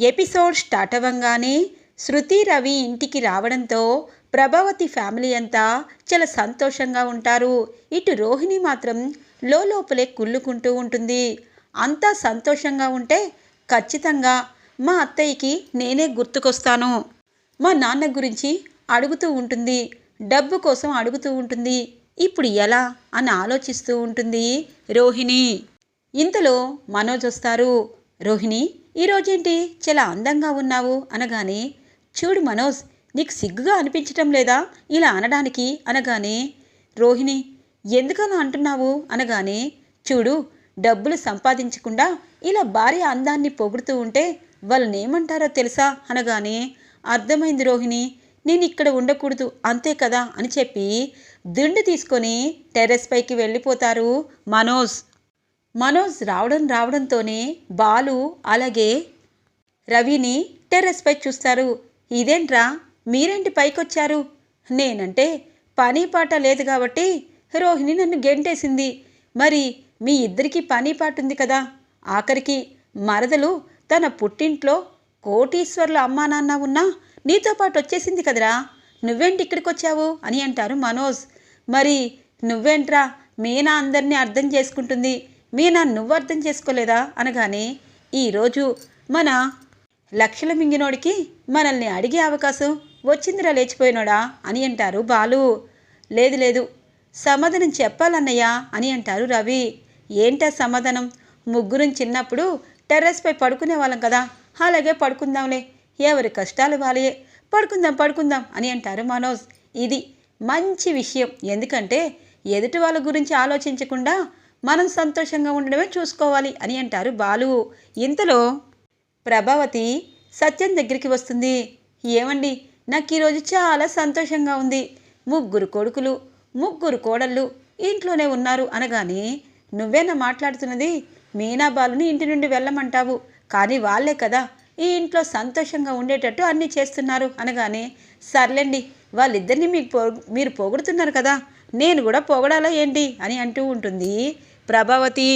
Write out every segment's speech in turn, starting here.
Episode start అవ్వంగానే శృతి రవి ఇంటికి రావడంతో ప్రభావతి ఫ్యామిలీ అంతా చాలా సంతోషంగా ఉంటారు. ఇటు రోహిణి మాత్రం లోపలే కుళ్ళుకుంటూ ఉంటుంది. అంతా సంతోషంగా ఉంటే ఖచ్చితంగా మా అత్తయ్యకి నేనే గుర్తుకొస్తాను. మా నాన్న గురించి అడుగుతూ ఉంటుంది. డబ్బు కోసం అడుగుతూ ఉంటుంది. ఇప్పుడు ఎలా? అని ఆలోచిస్తూ ఉంటుంది రోహిణి. ఇంతలో మనోజ్ వస్తారు. రోహిణి ఈరోజేంటి చాలా అందంగా ఉన్నావు అనగానే చూడు మనోజ్ నీకు సిగ్గుగా అనిపించటం లేదా? ఇలా అనడానికి అనగానే రోహిణి ఎందుకలా అంటున్నావు అనగానే చూడు డబ్బులు సంపాదించకుండా ఇలా భార్య అందాన్ని పొగుడుతూ ఉంటే వాళ్ళని ఏమంటారో తెలుసా అనగానే అర్థమైంది రోహిణి నేను ఇక్కడ ఉండకూడదు అంతే కదా అని చెప్పి దిండు తీసుకొని టెర్రస్ పైకి వెళ్ళిపోతారు మనోజ్. మనోజ్ రావడం రావడంతోనే బాలు అలాగే రవిని టెర్రస్పై చూస్తారు. ఇదేంట్రా? మీరేంటి పైకొచ్చారు? నేనంటే పని పాట లేదు కాబట్టి రోహిణి నన్ను గెంటేసింది. మరి మీ ఇద్దరికీ పని పాట ఉంది కదా? ఆఖరికి మరదలు తన పుట్టింట్లో కోటీశ్వర్ల అమ్మా నాన్న ఉన్నా నీతో పాటు వచ్చేసింది కదరా? నువ్వేంటి ఇక్కడికి వచ్చావు అని అంటారు మనోజ్. మరి నువ్వేంట్రా? మీనా అందరినీ అర్థం చేసుకుంటుంది. మీనా నువ్వు అర్థం చేసుకోలేదా? అనగానే ఈరోజు మన లక్షల మింగినోడికి మనల్ని అడిగే అవకాశం వచ్చిందిరా లేచిపోయినోడా అని అంటారు బాలు. లేదు లేదు సమాధానం చెప్పాలన్నయ్య అని అంటారు రవి. ఏంటా సమాధానం? ముగ్గురం చిన్నప్పుడు టెర్రస్పై పడుకునే వాళ్ళం కదా అలాగే పడుకుందాంలే. ఎవరి కష్టాలు వాళ్ళే పడుకుందాం పడుకుందాం అని అంటారు మనోజ్. ఇది మంచి విషయం. ఎందుకంటే ఎదుటి వాళ్ళ గురించి ఆలోచించకుండా మనం సంతోషంగా ఉండడమే చూసుకోవాలి అని అంటారు బాలు. ఇంతలో ప్రభావతి సత్యం దగ్గరికి వస్తుంది. ఏమండి? నాకు ఈరోజు చాలా సంతోషంగా ఉంది. ముగ్గురు కొడుకులు ముగ్గురు కోడళ్ళు ఇంట్లోనే ఉన్నారు అనగానే నువ్వేనా మాట్లాడుతున్నది? మీనా బాలుని ఇంటి నుండి వెళ్ళమంటావు. కానీ వాళ్ళే కదా ఈ ఇంట్లో సంతోషంగా ఉండేటట్టు అన్నీ చేస్తున్నారు అనగానే సర్లేండి వాళ్ళిద్దరిని మీకు పో మీరు పొగుడుతున్నారు కదా నేను కూడా పొగడాలా ఏంటి? అని అంటూ ఉంటుంది. ప్రభావతి.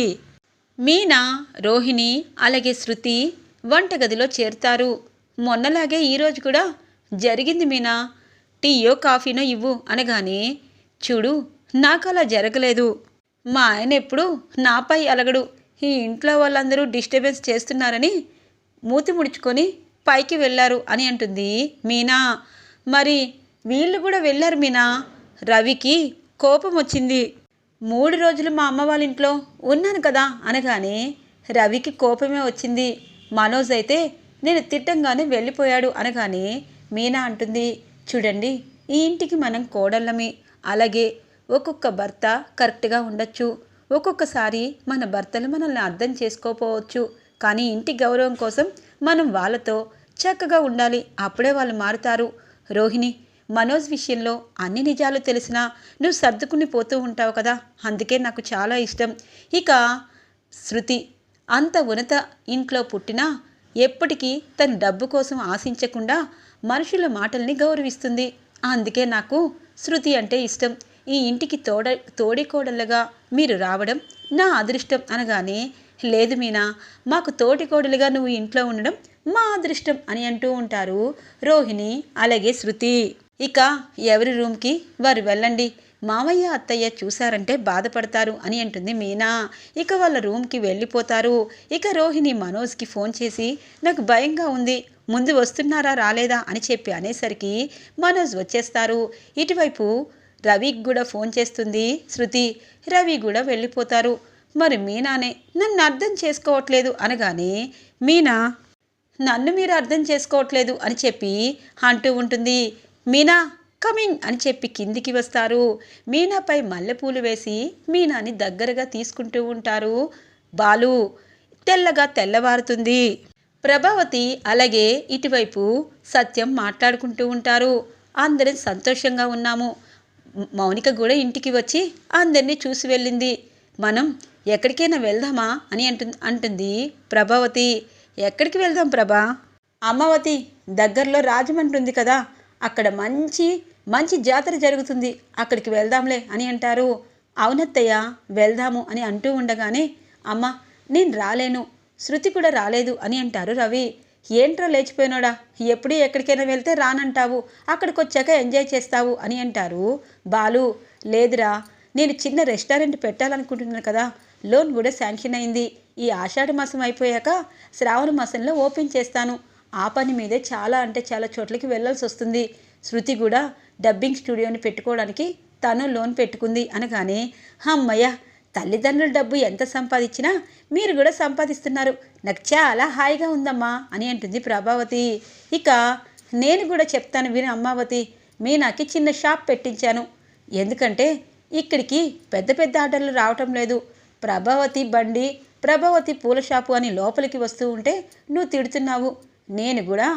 మీనా రోహిణి అలాగే శృతి వంటగదిలో చేరుతారు. మొన్నలాగే ఈరోజు కూడా జరిగింది మీనా. టీయో కాఫీనో ఇవ్వు అనగానే చూడు నాకు అలా జరగలేదు. మా ఆయన ఎప్పుడు నాపై అలగడు. ఈ ఇంట్లో వాళ్ళందరూ డిస్టర్బెన్స్ చేస్తున్నారని మూతి ముడుచుకొని పైకి వెళ్ళారు అని అంటుంది మీనా. మరి వీళ్ళు కూడా వెళ్ళారు మీనా? రవికి కోపం వచ్చింది మూడు రోజులు మా అమ్మ వాళ్ళ ఇంట్లో ఉన్నాను కదా అనగానే రవికి కోపమే వచ్చింది. మనోజ్ అయితే నేను తిట్టంగానే వెళ్ళిపోయాడు అనగానే మీనా అంటుంది చూడండి ఈ ఇంటికి మనం కోడళ్ళమే. అలాగే ఒక్కొక్క భర్త కరెక్ట్గా ఉండొచ్చు. ఒక్కొక్కసారి మన భర్తలు మనల్ని అర్థం చేసుకోపోవచ్చు. కానీ ఇంటి గౌరవం కోసం మనం వాళ్ళతో చక్కగా ఉండాలి. అప్పుడే వాళ్ళు మారుతారు. రోహిణి మనోజ్ విషయంలో అన్ని నిజాలు తెలిసినా నువ్వు సర్దుకుని పోతూ ఉంటావు కదా. అందుకే నాకు చాలా ఇష్టం. ఇక శృతి అంత ఉన్నత ఇంట్లో పుట్టినా ఎప్పటికీ తన డబ్బు కోసం ఆశించకుండా మనుషుల మాటల్ని గౌరవిస్తుంది. అందుకే నాకు శృతి అంటే ఇష్టం. ఈ ఇంటికి తోడ తోడికోడలుగా మీరు రావడం నా అదృష్టం అనగానే లేదు మీనా మాకు తోటికోడలుగా నువ్వు ఇంట్లో ఉండడం మా అదృష్టం అని అంటూ ఉంటారు రోహిణి అలాగే శృతి. ఇక ఎవరి రూమ్కి వారు వెళ్ళండి. మామయ్య అత్తయ్య చూశారంటే బాధపడతారు అని అంటుంది మీనా. ఇక వాళ్ళ రూమ్కి వెళ్ళిపోతారు. ఇక రోహిణి మనోజ్కి ఫోన్ చేసి నాకు భయంగా ఉంది. ముందు వస్తున్నారా రాలేదా? అని చెప్పి అనేసరికి మనోజ్ వచ్చేస్తారు. ఇటువైపు రవికి కూడా ఫోన్ చేస్తుంది. శృతి రవి కూడా వెళ్ళిపోతారు. మరి మీనానే నన్ను అర్థం చేసుకోవట్లేదు. అనగానే మీనా నన్ను మీరు అర్థం చేసుకోవట్లేదు అని చెప్పి అంటూ ఉంటుంది. మీనా కమింగ్ అని చెప్పి కిందికి వస్తారు. మీనాపై మల్లెపూలు వేసి మీనాని దగ్గరగా తీసుకుంటూ ఉంటారు. బాలు తెల్లగా తెల్లవారుతుంది. ప్రభావతి అలాగే ఇటువైపు సత్యం మాట్లాడుకుంటూ ఉంటారు. అందరం సంతోషంగా ఉన్నాము. మౌనిక కూడా ఇంటికి వచ్చి అందరినీ చూసి వెళ్ళింది. మనం ఎక్కడికైనా వెళ్దామా? అని అంటుంది అంటుంది ప్రభావతి. ఎక్కడికి వెళ్దాం ప్రభా? అమ్మవతి దగ్గరలో రాజమండ్రి ఉంది కదా. అక్కడ మంచి మంచి జాతర జరుగుతుంది. అక్కడికి వెళ్దాంలే అని అంటారు. అవునత్తయ్య వెళ్దాము అని అంటూ ఉండగానే అమ్మ నేను రాలేను. శృతి కూడా రాలేదు అని అంటారు రవి. ఏంట్రా లేచిపోయినోడా? ఎప్పుడు ఎక్కడికైనా వెళ్తే రానంటావు. అక్కడికి వచ్చాక ఎంజాయ్ చేస్తావు అని అంటారు బాలు. లేదురా నేను చిన్న రెస్టారెంట్ పెట్టాలనుకుంటున్నాను కదా. లోన్ కూడా శాంక్షన్ అయింది. ఈ ఆషాఢ మాసం అయిపోయాక శ్రావణ మాసంలో ఓపెన్ చేస్తాను. ఆ పని మీదే చాలా అంటే చాలా చోట్లకి వెళ్ళాల్సి వస్తుంది. శృతి కూడా డబ్బింగ్ స్టూడియోని పెట్టుకోవడానికి తను లోన్ పెట్టుకుంది అనగానే అమ్మయ్య తల్లిదండ్రుల డబ్బు ఎంత సంపాదించినా మీరు కూడా సంపాదిస్తున్నారు. నాకు చాలా హాయిగా ఉందమ్మా అని అంటుంది ప్రభావతి. ఇక నేను కూడా చెప్తాను విని అమ్మావతి మీనాకి చిన్న షాప్ పెట్టించాను. ఎందుకంటే ఇక్కడికి పెద్ద పెద్ద ఆర్డర్లు రావటం లేదు. ప్రభావతి బండి ప్రభావతి పూల షాపు అని లోపలికి వస్తూ ఉంటే నువ్వు తిడుతున్నావు. నేను కూడా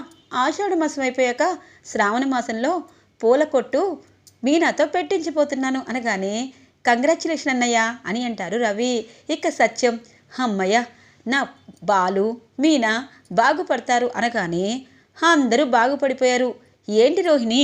ఆషాఢ మాసం అయిపోయాక శ్రావణ మాసంలో పూల కొట్టు మీనాతో పెట్టించిపోతున్నాను అనగానే కంగ్రాచులేషన్ అన్నయ్య అని అంటారు రవి. ఇక సత్యం అమ్మయ్య నా బాలు మీనా బాగుపడతారు అనగానే అందరూ బాగుపడిపోయారు. ఏంటి రోహిణి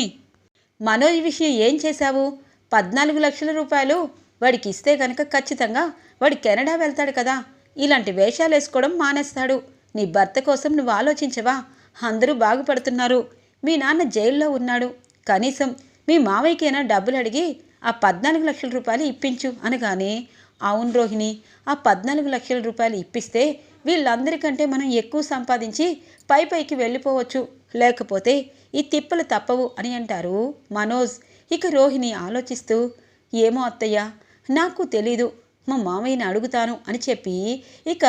మనోజ్ విషయం ఏం చేశావు? పద్నాలుగు లక్షల రూపాయలు వాడికి ఇస్తే కనుక ఖచ్చితంగా వాడు కెనడా వెళ్తాడు కదా. ఇలాంటి వేషాలు వేసుకోవడం మానేస్తాడు. నీ భర్త కోసం నువ్వు ఆలోచించవా? అందరూ బాగుపడుతున్నారు. మీ నాన్న జైల్లో ఉన్నాడు. కనీసం మీ మావయ్యకైనా డబ్బులు అడిగి ఆ పద్నాలుగు లక్షల రూపాయలు ఇప్పించు అనగానే అవును రోహిణి ఆ పద్నాలుగు లక్షల రూపాయలు ఇప్పిస్తే వీళ్ళందరికంటే మనం ఎక్కువ సంపాదించి పై పైకి వెళ్ళిపోవచ్చు. లేకపోతే ఈ తిప్పలు తప్పవు అని అంటారు మనోజ్. ఇక రోహిణి ఆలోచిస్తూ ఏమో అత్తయ్య నాకు తెలీదు. మా మామయ్యని అడుగుతాను అని చెప్పి ఇక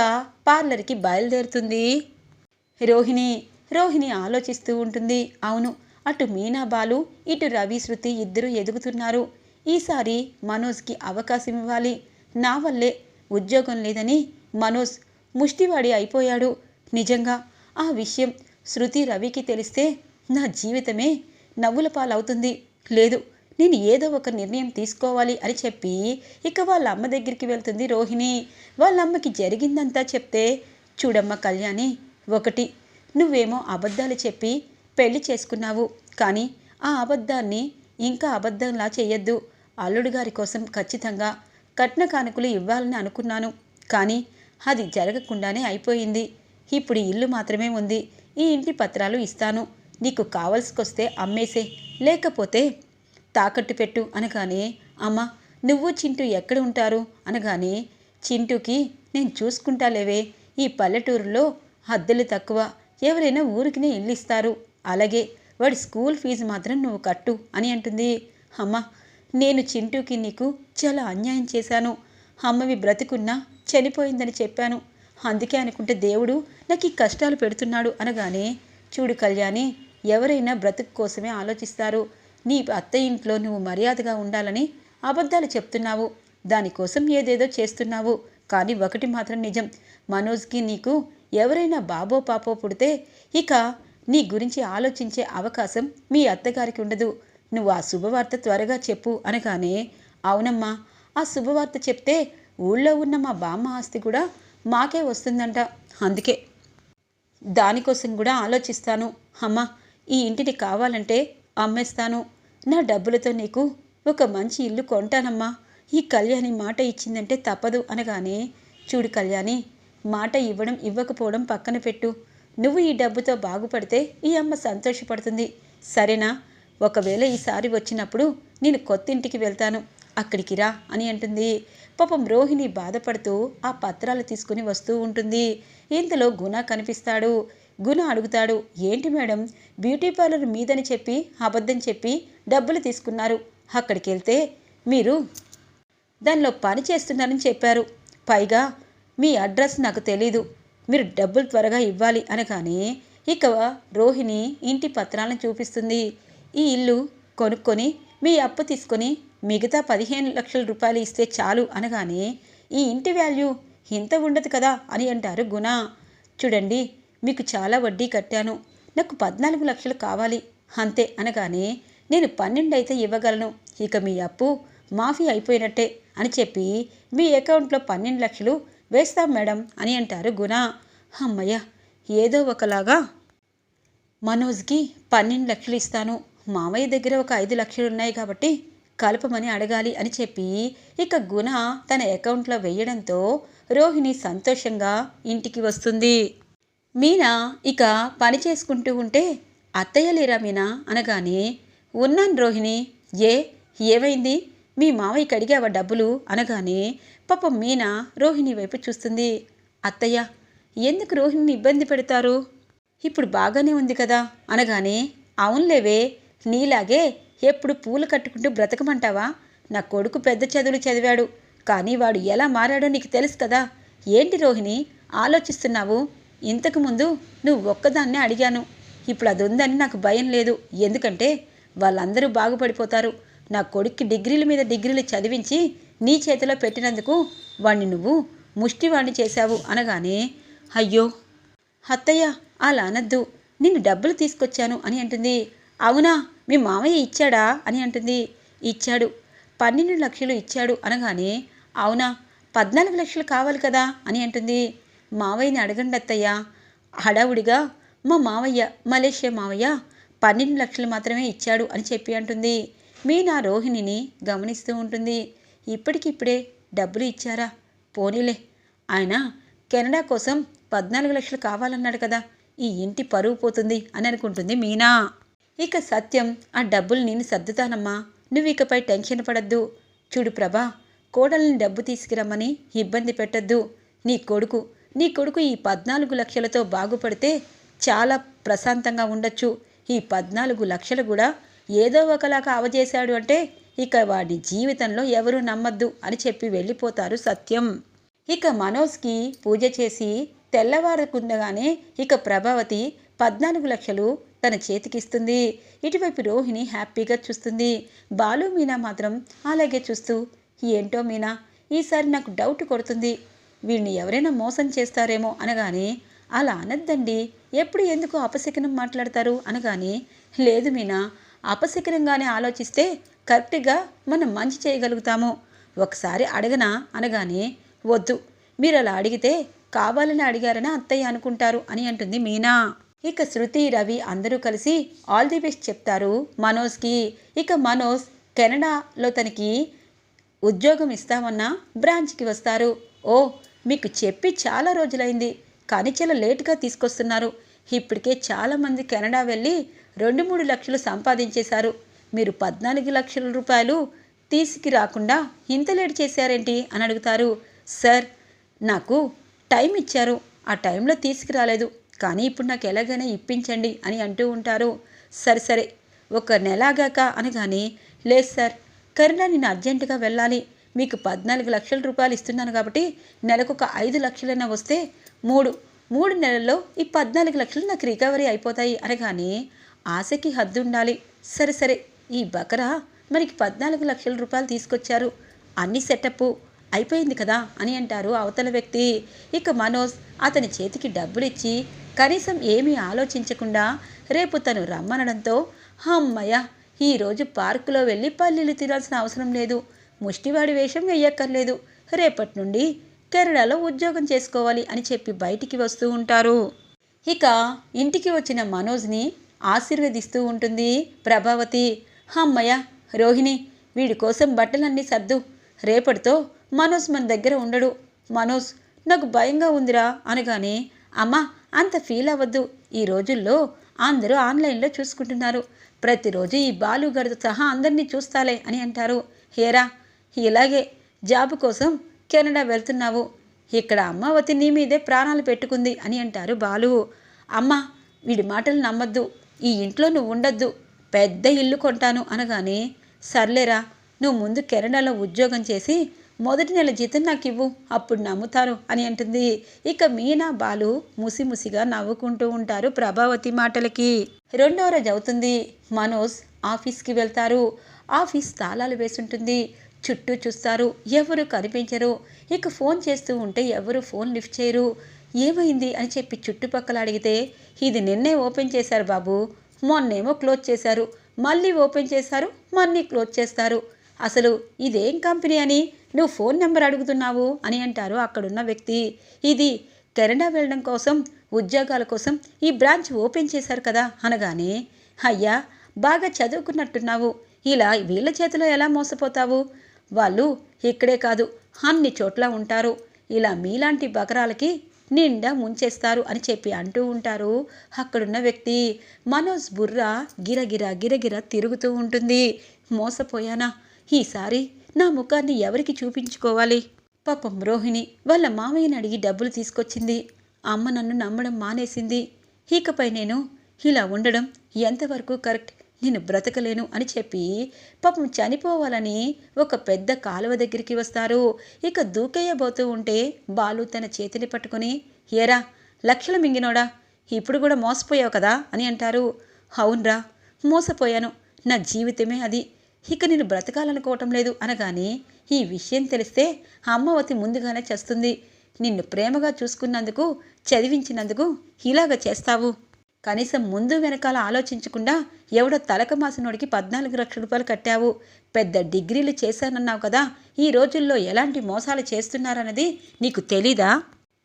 పార్లర్కి బయలుదేరుతుంది. రోహిణి రోహిణి ఆలోచిస్తూ ఉంటుంది. అవును అటు మీనా బాలు ఇటు రవి శృతి ఇద్దరు ఎదుగుతున్నారు. ఈసారి మనోజ్కి అవకాశం ఇవ్వాలి. నా వల్లే ఉద్యోగం లేదని మనోజ్ ముష్టివాడి అయిపోయాడు. నిజంగా ఆ విషయం శృతి రవికి తెలిస్తే నా జీవితమే నవ్వుల పాలవుతుంది. లేదు నేను ఏదో ఒక నిర్ణయం తీసుకోవాలి అని చెప్పి ఇక వాళ్ళ అమ్మ దగ్గరికి వెళ్తుంది రోహిణి. వాళ్ళ అమ్మకి జరిగిందంతా చెప్తే చూడమ్మ కళ్యాణి ఒకటి నువ్వేమో అబద్ధాలు చెప్పి పెళ్ళి చేసుకున్నావు. కానీ ఆ అబద్ధాన్ని ఇంకా అబద్ధంలా చేయొద్దు. అల్లుడు గారి కోసం ఖచ్చితంగా కట్న కానుకలు ఇవ్వాలని అనుకున్నాను. కానీ అది జరగకుండానే అయిపోయింది. ఇప్పుడు ఇల్లు మాత్రమే ఉంది. ఈ ఇంటి పత్రాలు ఇస్తాను. నీకు కావలసికొస్తే అమ్మేసే. లేకపోతే తాకట్టు పెట్టు అనగానే అమ్మ నువ్వు చింటూ ఎక్కడ ఉంటారు? అనగానే చింటూకి నేను చూసుకుంటాలేవే. ఈ పల్లెటూరులో హద్దులు తక్కువ. ఎవరైనా ఊరికినే ఇల్లు ఇస్తారు అలాగే వాడి స్కూల్ ఫీజు మాత్రం నువ్వు కట్టు అని అంటుంది. అమ్మ నేను చింటూకి నీకు చాలా అన్యాయం చేశాను. అమ్మవి బ్రతికున్నా చనిపోయిందని చెప్పాను. అందుకే అనుకుంటే దేవుడు నాకు ఈ కష్టాలు పెడుతున్నాడు అనగానే చూడు కళ్యాణి ఎవరైనా బ్రతుకు కోసమే ఆలోచిస్తారు. నీ అత్త ఇంట్లో నువ్వు మర్యాదగా ఉండాలని అబద్ధాలు చెప్తున్నావు. దానికోసం ఏదేదో చేస్తున్నావు. కానీ ఒకటి మాత్రం నిజం. మనోజ్కి నీకు ఎవరైనా బాబో పాపో పుడితే ఇక నీ గురించి ఆలోచించే అవకాశం మీ అత్తగారికి ఉండదు. నువ్వు ఆ శుభవార్త త్వరగా చెప్పు అనగానే అవునమ్మా ఆ శుభవార్త చెప్తే ఊళ్ళో ఉన్న మా బామ్మ ఆస్తి కూడా మాకే వస్తుందంట. అందుకే దానికోసం కూడా ఆలోచిస్తాను. అమ్మా ఈ ఇంటిని కావాలంటే అమ్మేస్తాను. నా డబ్బులతో నీకు ఒక మంచి ఇల్లు కొంటానమ్మా. ఈ కళ్యాణి మాట ఇచ్చిందంటే తప్పదు అనగానే చూడు కళ్యాణి మాట ఇవ్వడం ఇవ్వకపోవడం పక్కన పెట్టు. నువ్వు ఈ డబ్బుతో బాగుపడితే ఈ అమ్మ సంతోషపడుతుంది. సరేనా? ఒకవేళ ఈసారి వచ్చినప్పుడు నేను కొత్త ఇంటికి వెళ్తాను. అక్కడికి రా అని అంటుంది. పాపం రోహిణి బాధపడుతూ ఆ పత్రాలు తీసుకుని వస్తూ ఉంటుంది. ఇంతలో గుణ కనిపిస్తాడు. గుణ అడుగుతాడు. ఏంటి మేడం? బ్యూటీ పార్లర్ మీదని చెప్పి అబద్ధం చెప్పి డబ్బులు తీసుకున్నారు. అక్కడికి వెళ్తే మీరు దానిలో పని చేస్తున్నారని చెప్పారు. పైగా మీ అడ్రస్ నాకు తెలీదు. మీరు డబ్బులు త్వరగా ఇవ్వాలి అనగానే ఇక రోహిణి ఇంటి పత్రాలను చూపిస్తుంది. ఈ ఇల్లు కొనుక్కొని మీ అప్పు తీసుకొని మిగతా పదిహేను లక్షల రూపాయలు ఇస్తే చాలు అనగానే ఈ ఇంటి వాల్యూ ఇంత ఉండదు కదా అని అంటారు గుణ. చూడండి మీకు చాలా వడ్డీ కట్టాను. నాకు పద్నాలుగు లక్షలు కావాలి. అంతే అనగానే నేను పన్నెండు అయితే ఇవ్వగలను. ఇక మీ అప్పు మాఫీ అయిపోయినట్టే అని చెప్పి మీ అకౌంట్లో పన్నెండు లక్షలు వేస్తాం మేడం అని అంటారు గుణ. అమ్మయ్య ఏదో ఒకలాగా మనోజ్కి పన్నెండు లక్షలు ఇస్తాను. మామయ్య దగ్గర ఒక ఐదు లక్షలు ఉన్నాయి కాబట్టి కలపమని అడగాలి అని చెప్పి ఇక గుణ తన అకౌంట్లో వేయడంతో రోహిణి సంతోషంగా ఇంటికి వస్తుంది. మీనా ఇక పని చేసుకుంటూ ఉంటే అత్తయ్య లేరా మీనా? అనగానే ఉన్నాను రోహిణి. ఏ? ఏమైంది? మీ మావయ్యకి అడిగావా డబ్బులు? అనగానే పాపం మీనా రోహిణి వైపు చూస్తుంది. అత్తయ్య ఎందుకు రోహిణిని ఇబ్బంది పెడతారు? ఇప్పుడు బాగానే ఉంది కదా. అనగానే అవునులేవే నీలాగే ఎప్పుడు పూలు కట్టుకుంటూ బ్రతకమంటావా? నా కొడుకు పెద్ద చదువులు చదివాడు కానీ వాడు ఎలా మారాడో నీకు తెలుసు కదా. ఏంటి రోహిణి ఆలోచిస్తున్నావు? ఇంతకు ముందు నువ్వు ఒక్కదాన్నే అడిగాను. ఇప్పుడు అది ఉందని నాకు భయం లేదు. ఎందుకంటే వాళ్ళందరూ బాగుపడిపోతారు. నా కొడుక్కి డిగ్రీల మీద డిగ్రీలు చదివించి నీ చేతిలో పెట్టినందుకు వాణ్ణి నువ్వు ముష్టివాణ్ణి చేశావు అనగానే అయ్యో! అత్తయ్య అలా అనద్దు. నిన్ను డబ్బులు తీసుకొచ్చాను అని అంటుంది. అవునా? మీ మామయ్య ఇచ్చాడా? అని అంటుంది. ఇచ్చాడు. పన్నెండు లక్షలు ఇచ్చాడు అనగానే అవునా? పద్నాలుగు లక్షలు కావాలి కదా అని అంటుంది. మావయ్యని అడగండి అత్తయ్య. హడావుడిగా మా మావయ్య మలేషియా మావయ్య పన్నెండు లక్షలు మాత్రమే ఇచ్చాడు అని చెప్పి అంటుంది. మీనా రోహిణిని గమనిస్తూ ఉంటుంది. ఇప్పటికిప్పుడే డబ్బులు ఇచ్చారా? పోనీలే. ఆయన కెనడా కోసం పద్నాలుగు లక్షలు కావాలన్నాడు కదా ఈ ఇంటి పరువు పోతుంది అని అనుకుంటుంది మీనా. ఇక సత్యం ఆ డబ్బులు నేను సర్దుతానమ్మా నువ్వు ఇకపై టెన్షన్ పడద్దు. చూడు ప్రభా కోడల్ని డబ్బు తీసుకురమ్మని ఇబ్బంది పెట్టద్దు. నీ కొడుకు నీ కొడుకు ఈ పద్నాలుగు లక్షలతో బాగుపడితే చాలా ప్రశాంతంగా ఉండొచ్చు. ఈ పద్నాలుగు లక్షలు కూడా ఏదో ఒకలాగా అవజేశాడు అంటే ఇక వాడి జీవితంలో ఎవరూ నమ్మద్దు అని చెప్పి వెళ్ళిపోతారు సత్యం. ఇక మనోజ్కి పూజ చేసి తెల్లవారకుండగానే ఇక ప్రభావతి పద్నాలుగు లక్షలు తన చేతికిస్తుంది. ఇటువైపు రోహిణి హ్యాపీగా చూస్తుంది. బాలు మీనా మాత్రం అలాగే చూస్తూ ఏంటో మీనా ఈసారి నాకు డౌట్ కొడుతుంది. వీళ్ళని ఎవరైనా మోసం చేస్తారేమో అనగానే అలా అనద్దండి. ఎప్పుడు ఎందుకు అపశకనం మాట్లాడతారు? అనగానే లేదు మీనా. అపశకనంగానే ఆలోచిస్తే కరెక్ట్గా మనం మంచి చేయగలుగుతాము. ఒకసారి అడగనా? అనగానే వద్దు. మీరు అలా అడిగితే కావాలని అడిగారని అత్తయ్య అనుకుంటారు అని అంటుంది మీనా. ఇక శృతి రవి అందరూ కలిసి ఆల్ ది బెస్ట్ చెప్తారు మనోజ్కి. ఇక మనోజ్ కెనడాలో తనకి ఉద్యోగం ఇస్తామన్నా బ్రాంచ్కి వస్తారు. ఓ మీకు చెప్పి చాలా రోజులైంది కానీ చాలా లేటుగా తీసుకొస్తున్నారు. ఇప్పటికే చాలామంది కెనడా వెళ్ళి రెండు మూడు లక్షలు సంపాదించేశారు. మీరు పద్నాలుగు లక్షల రూపాయలు తీసుకురాకుండా ఇంత లేట్ చేశారేంటి అని అడుగుతారు. సార్ నాకు టైం ఇచ్చారు. ఆ టైంలో తీసుకురాలేదు కానీ ఇప్పుడు నాకు ఎలాగైనా ఇప్పించండి అని అంటూ ఉంటారు. సరే సరే ఒక నెలాగాక అనగానే లేదు సార్ కరుణ నేను అర్జెంటుగా వెళ్ళాలి. మీకు పద్నాలుగు లక్షల రూపాయలు ఇస్తున్నాను కాబట్టి నెలకు ఒక ఐదు లక్షలైనా వస్తే మూడు మూడు నెలల్లో ఈ పద్నాలుగు లక్షలు నాకు రికవరీ అయిపోతాయి అనగానే ఆశకి హద్దు ఉండాలి. సరే సరే ఈ బకరా మనకి పద్నాలుగు లక్షల రూపాయలు తీసుకొచ్చారు. అన్ని సెటప్ అయిపోయింది కదా అని అంటారు అవతల వ్యక్తి. ఇక మనోజ్ అతని చేతికి డబ్బులు ఇచ్చి కనీసం ఏమీ ఆలోచించకుండా రేపు తను రమ్మనడంతో హమ్మయ్య ఈరోజు పార్కులో వెళ్ళి పల్లీలు తినాల్సిన అవసరం లేదు. ముష్టివాడి వేషం వేయక్కర్లేదు. రేపటి నుండి కెనడాలో ఉద్యోగం చేసుకోవాలి అని చెప్పి బయటికి వస్తూ ఉంటారు. ఇక ఇంటికి వచ్చిన మనోజ్ని ఆశీర్వదిస్తూ ఉంటుంది ప్రభావతి. అమ్మయ్య రోహిణి వీడి కోసం బట్టలన్నీ సర్దు. రేపటితో మనోజ్ మన దగ్గర ఉండడు. మనోజ్ నాకు భయంగా ఉందిరా అనగానే అమ్మా అంత ఫీల్ అవ్వద్దు. ఈ రోజుల్లో అందరూ ఆన్లైన్లో చూసుకుంటున్నారు. ప్రతిరోజు ఈ బాలుగడితో సహా అందరినీ చూస్తాలే అని అంటారు. హేరా ఇలాగే జాబ్ కోసం కెనడా వెళ్తున్నావు. ఇక్కడ అమ్మావతి నీ మీదే ప్రాణాలు పెట్టుకుంది అని అంటారు బాలు. అమ్మ వీడి మాటలు నమ్మద్దు. ఈ ఇంట్లో నువ్వు ఉండొద్దు. పెద్ద ఇల్లు కొంటాను అనగానే సర్లేరా నువ్వు ముందు కెనడాలో ఉద్యోగం చేసి మొదటి నెల జీతం నాకు ఇవ్వు అప్పుడు నమ్ముతారు అని అంటుంది. ఇక మీనా బాలు ముసిముసిగా నవ్వుకుంటూ ఉంటారు ప్రభావతి మాటలకి. రెండో రోజు అవుతుంది. మనోజ్ ఆఫీస్కి వెళ్తారు. ఆఫీస్ తాళాలు వేసుంటుంది. చుట్టూ చూస్తారు. ఎవరు కనిపించరు. ఇక ఫోన్ చేస్తూ ఉంటే ఎవరు ఫోన్ లిఫ్ట్ చేయరు. ఏమైంది అని చెప్పి చుట్టుపక్కల అడిగితే ఇది నిన్నే ఓపెన్ చేశారు బాబు. మొన్నేమో క్లోజ్ చేశారు. మళ్ళీ ఓపెన్ చేశారు. మళ్ళీ క్లోజ్ చేస్తారు. అసలు ఇదేం కంపెనీ అని? నువ్వు ఫోన్ నెంబర్ అడుగుతున్నావు అని అంటారు అక్కడున్న వ్యక్తి. ఇది కెనడా వెళ్ళడం కోసం ఉద్యోగాల కోసం ఈ బ్రాంచ్ ఓపెన్ చేశారు కదా అనగానే అయ్యా బాగా చదువుకున్నట్టున్నావు. ఇలా వీళ్ళ చేతిలో ఎలా మోసపోతావు? వాళ్ళు ఇక్కడే కాదు అన్ని చోట్ల ఉంటారు. ఇలా మీలాంటి బకరాలకి నిండా ముంచేస్తారు అని చెప్పి అంటూ ఉంటారు. అక్కడున్న వ్యక్తి మనోజ్ బుర్ర గిరగిర గిరగిర తిరుగుతూ ఉంటుంది. మోసపోయానా? ఈసారి నా ముఖాన్ని ఎవరికి చూపించుకోవాలి? పాపం రోహిణి వాళ్ళ మామయ్యని అడిగి డబ్బులు తీసుకొచ్చింది. అమ్మ నన్ను నమ్మడం మానేసింది. ఇకపై నేను ఇలా ఉండడం ఎంతవరకు కరెక్ట్? నేను బ్రతకలేను అని చెప్పి పాపం చనిపోవాలని ఒక పెద్ద కాలువ దగ్గరికి వస్తారు. ఇక దూకేయబోతూ ఉంటే బాలు తన చేతిని పట్టుకుని ఏరా లక్షలు మింగినోడా? ఇప్పుడు కూడా మోసపోయావు కదా? అని అంటారు. అవునరా మోసపోయాను. నా జీవితమే అది. ఇక నేను బ్రతకాలనుకోవటం లేదు అనగానే ఈ విషయం తెలిస్తే అమ్మవతి ముందుగానే చేస్తుంది. నిన్ను ప్రేమగా చూసుకున్నందుకు చదివించినందుకు ఇలాగ చేస్తావు? కనీసం ముందు వెనకాల ఆలోచించకుండా ఎవడో తలక మాసినోడికి పద్నాలుగు లక్షల రూపాయలు కట్టావు. పెద్ద డిగ్రీలు చేశానన్నావు కదా ఈ రోజుల్లో ఎలాంటి మోసాలు చేస్తున్నారన్నది నీకు తెలీదా?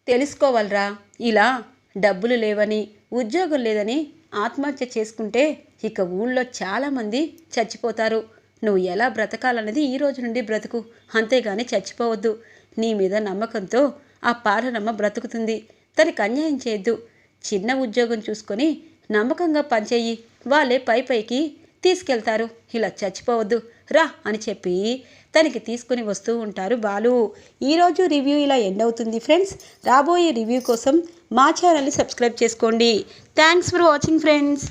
తెలుసుకోవాలరా. ఇలా డబ్బులు లేవని ఉద్యోగం లేదని ఆత్మహత్య చేసుకుంటే ఇక ఊళ్ళో చాలామంది చచ్చిపోతారు. నువ్వు ఎలా బ్రతకాలన్నది ఈ రోజు నుండి బ్రతుకు. అంతేగాని చచ్చిపోవద్దు. నీ మీద నమ్మకంతో ఆ పాలనమ్మ బ్రతుకుతుంది. తనకి అన్యాయం చేయొద్దు. చిన్న ఉద్యోగం చూసుకొని నమ్మకంగా పనిచేయి. వాళ్ళే పై పైకి తీసుకెళ్తారు. ఇలా చచ్చిపోవద్దు. రా అని చెప్పి తనకి తీసుకుని వస్తూ ఉంటారు బాలు. ఈరోజు రివ్యూ ఇలా ఎండ్ అవుతుంది ఫ్రెండ్స్. రాబోయే రివ్యూ కోసం మా ఛానల్ని సబ్స్క్రైబ్ చేసుకోండి. Thanks for watching friends.